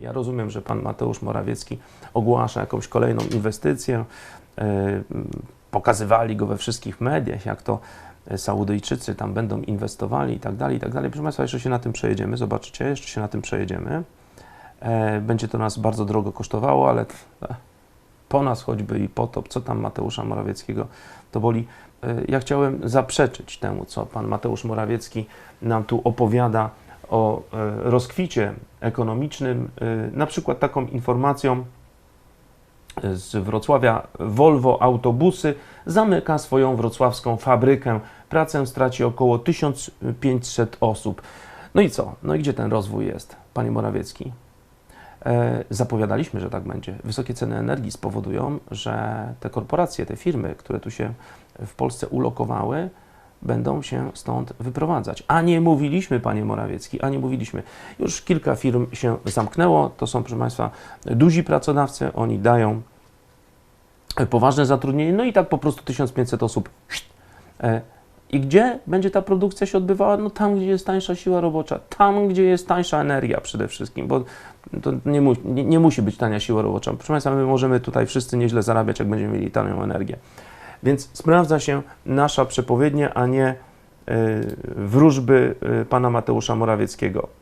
Ja rozumiem, że pan Mateusz Morawiecki ogłasza jakąś kolejną inwestycję. E, Pokazywali go we wszystkich mediach, jak to e, Saudyjczycy tam będą inwestowali i tak dalej, i tak dalej. Proszę Państwa, jeszcze się na tym przejedziemy, zobaczycie, jeszcze się na tym przejedziemy. E, Będzie to nas bardzo drogo kosztowało, ale po nas choćby i po to, co tam Mateusza Morawieckiego to boli. Ja chciałem zaprzeczyć temu, co pan Mateusz Morawiecki nam tu opowiada o e, rozkwicie ekonomicznym, e, na przykład taką informacją e, z Wrocławia Volvo Autobusy zamyka swoją wrocławską fabrykę. Pracę straci około 1500 osób. No i co? No i gdzie ten rozwój jest, panie Morawiecki? Zapowiadaliśmy, że tak będzie. Wysokie ceny energii spowodują, że te korporacje, te firmy, które tu się w Polsce ulokowały, będą się stąd wyprowadzać. A nie mówiliśmy, panie Morawiecki, a nie mówiliśmy. Już kilka firm się zamknęło. To są, proszę państwa, duzi pracodawcy. Oni dają poważne zatrudnienie. No i tak po prostu 1500 osób. E, I gdzie będzie ta produkcja się odbywała? No tam, gdzie jest tańsza siła robocza, tam, gdzie jest tańsza energia przede wszystkim, bo to nie, mu, nie, nie musi być tania siła robocza. Proszę Państwa, my możemy tutaj wszyscy nieźle zarabiać, jak będziemy mieli tanią energię. Więc sprawdza się nasza przepowiednia, a nie y, wróżby y, pana Mateusza Morawieckiego.